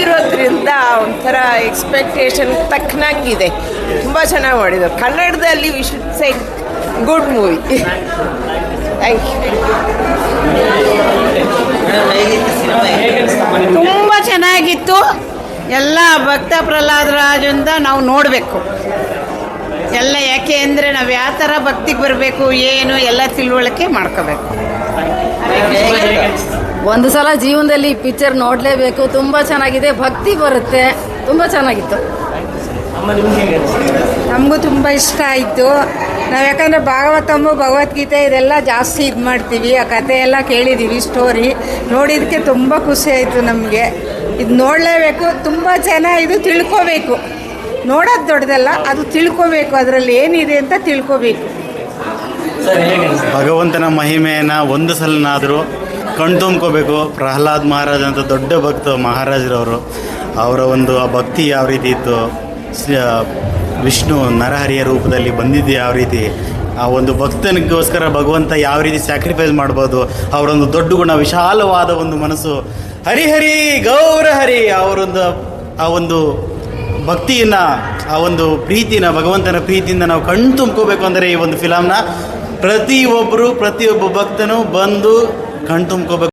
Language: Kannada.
ಬಂದಿರೋದ್ರಿಂದ ಒಂಥರ ಎಕ್ಸ್ಪೆಕ್ಟೇಷನ್ ತಕ್ಕನಾಗಿದೆ. ತುಂಬ ಚೆನ್ನಾಗಿ ಮಾಡಿದ್ದಾರೆ ಕನ್ನಡದಲ್ಲಿ we should say good movie thank you ತುಂಬ ಚೆನ್ನಾಗಿತ್ತು. ಎಲ್ಲ ಭಕ್ತ ಪ್ರಹ್ಲಾದ ರಾಜಂದ ನಾವು ನೋಡಬೇಕು. ಎಲ್ಲ ಯಾಕೆ ಅಂದರೆ ನಾವು ಯಾವ ಥರ ಭಕ್ತಿಗೆ ಬರಬೇಕು, ಏನು ಎಲ್ಲ ತಿಳುವಳಿಕೆ ಮಾಡ್ಕೋಬೇಕು. ಒಂದು ಸಲ ಜೀವನದಲ್ಲಿ ಈ ಪಿಕ್ಚರ್ ನೋಡಲೇಬೇಕು. ತುಂಬ ಚೆನ್ನಾಗಿದೆ. ಭಕ್ತಿ ಬರುತ್ತೆ. ತುಂಬ ಚೆನ್ನಾಗಿತ್ತು. ನಮಗೂ ತುಂಬ ಇಷ್ಟ ಆಯಿತು. ನಾವು ಯಾಕಂದರೆ ಭಾಗವತಮ್ಮ ಭಗವದ್ಗೀತೆ ಇದೆಲ್ಲ ಜಾಸ್ತಿ ಇದು ಮಾಡ್ತೀವಿ. ಆ ಕತೆ ಎಲ್ಲ ಕೇಳಿದ್ದೀವಿ ಸ್ಟೋರಿ ನೋಡಿದ್ದಕ್ಕೆ ತುಂಬ ಖುಷಿ ಆಯಿತು ನಮಗೆ. ಇದು ನೋಡಲೇಬೇಕು. ತುಂಬ ಜನ ಇದು ತಿಳ್ಕೋಬೇಕು. ನೋಡೋದು ದೊಡ್ಡದಲ್ಲ ಅದು ತಿಳ್ಕೋಬೇಕು. ಅದರಲ್ಲಿ ಏನಿದೆ ಅಂತ ತಿಳ್ಕೋಬೇಕು. ಭಗವಂತನ ಮಹಿಮೆಯನ್ನು ಒಂದು ಸಲನಾದರೂ ಕಣ್ತುಂಬ್ಕೋಬೇಕು ಪ್ರಹ್ಲಾದ್ ಮಹಾರಾಜ್ ಅಂತ ದೊಡ್ಡ ಭಕ್ತ ಮಹಾರಾಜರವರು. ಅವರ ಒಂದು ಆ ಭಕ್ತಿ ಯಾವ ರೀತಿ ಇತ್ತು? ವಿಷ್ಣು ನರಹರಿಯ ರೂಪದಲ್ಲಿ ಬಂದಿದ್ದು ಯಾವ ರೀತಿ? ಆ ಒಂದು ಭಕ್ತನಿಗೋಸ್ಕರ ಭಗವಂತ ಯಾವ ರೀತಿ ಸ್ಯಾಕ್ರಿಫೈಸ್ ಮಾಡ್ಬೋದು? ಅವರೊಂದು ದೊಡ್ಡ ಗುಣ, ವಿಶಾಲವಾದ ಒಂದು ಮನಸ್ಸು. ಹರಿಹರಿ ಗೌರ ಹರಿ ಅವರೊಂದು ಆ ಒಂದು ಭಕ್ತಿಯನ್ನ, ಆ ಒಂದು ಪ್ರೀತಿನ, ಭಗವಂತನ ಪ್ರೀತಿಯಿಂದ ನಾವು ಕಣ್ಣು ತುಂಬ್ಕೋಬೇಕು ಅಂದರೆ ಈ ಒಂದು ಫಿಲಮ್ನ ಪ್ರತಿಯೊಬ್ಬರು, ಪ್ರತಿಯೊಬ್ಬ ಭಕ್ತನು ಬಂದು ಕಣ್ಣು ತುಂಬ್ಕೋಬೇಕು